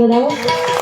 我来我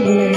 Hallelujah.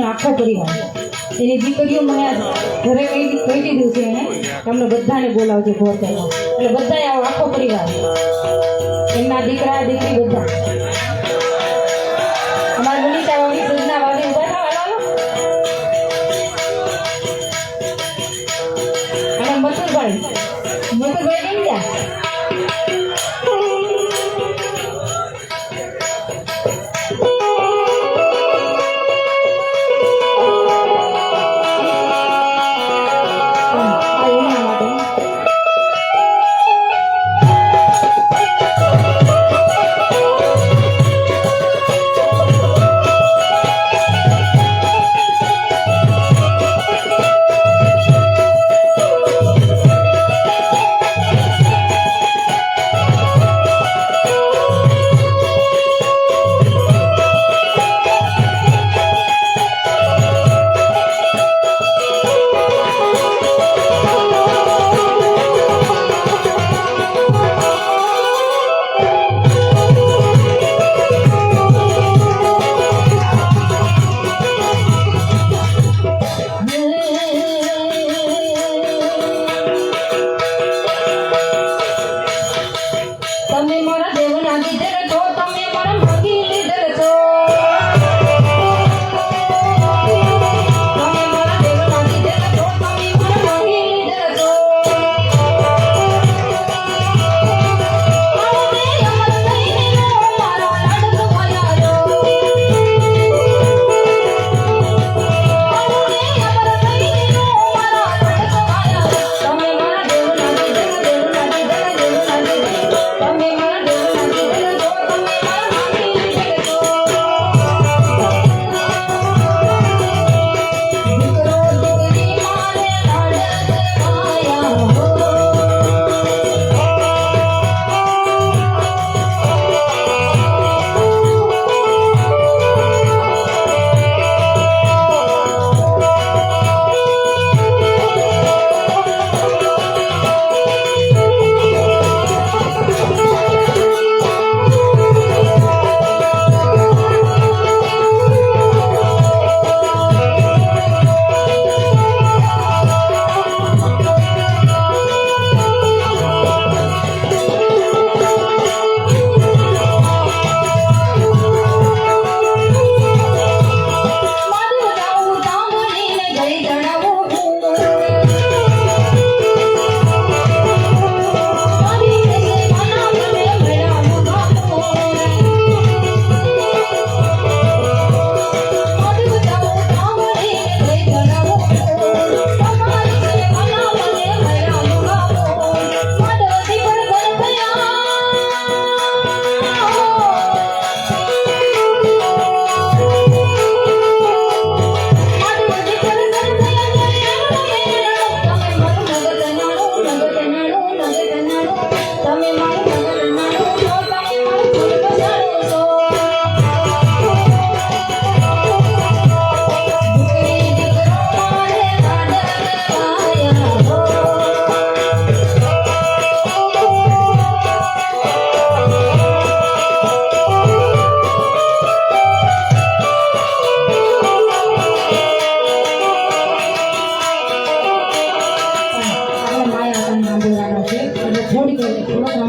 એનો આખો પરિવાર. એની દીકરીઓ મને ઘરે કહી દીધું છે એને, તમને બધાને બોલાવજો ભોર એટલે બધાએ આવો, આખો પરિવાર. એમના દીકરા, દીકરી બધા.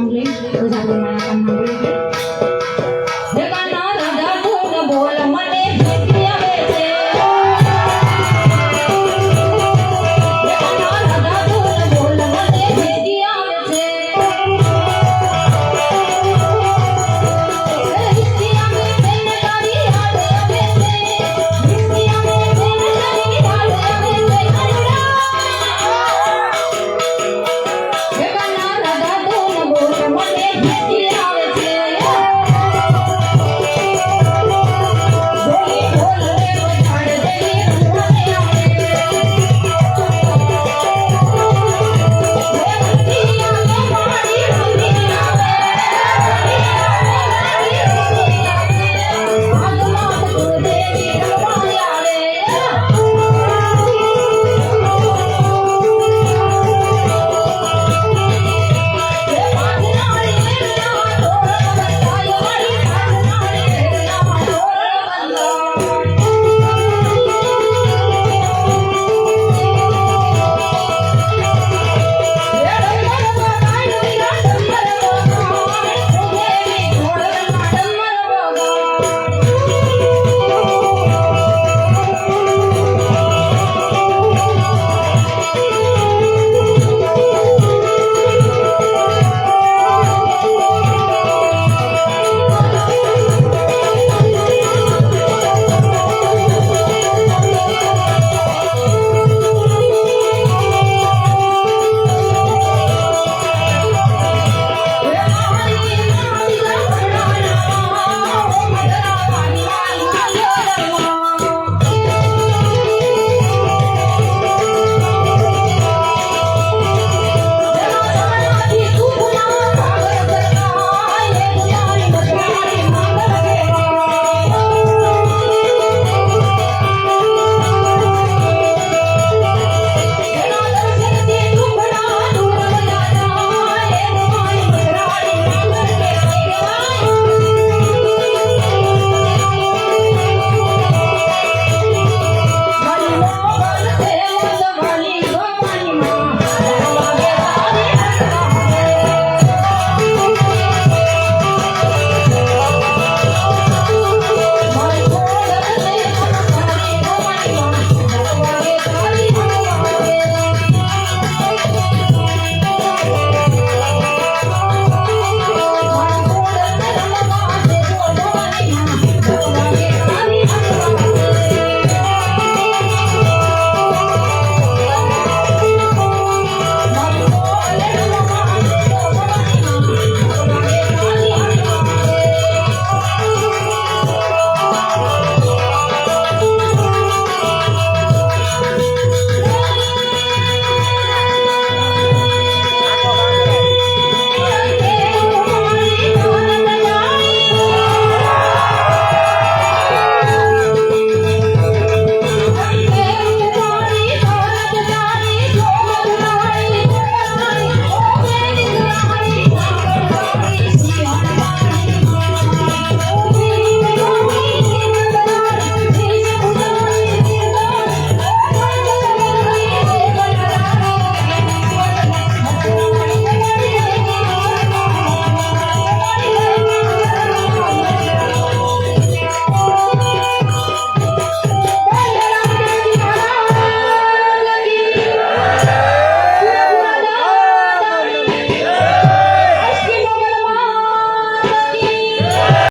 जाएँगे हो जाने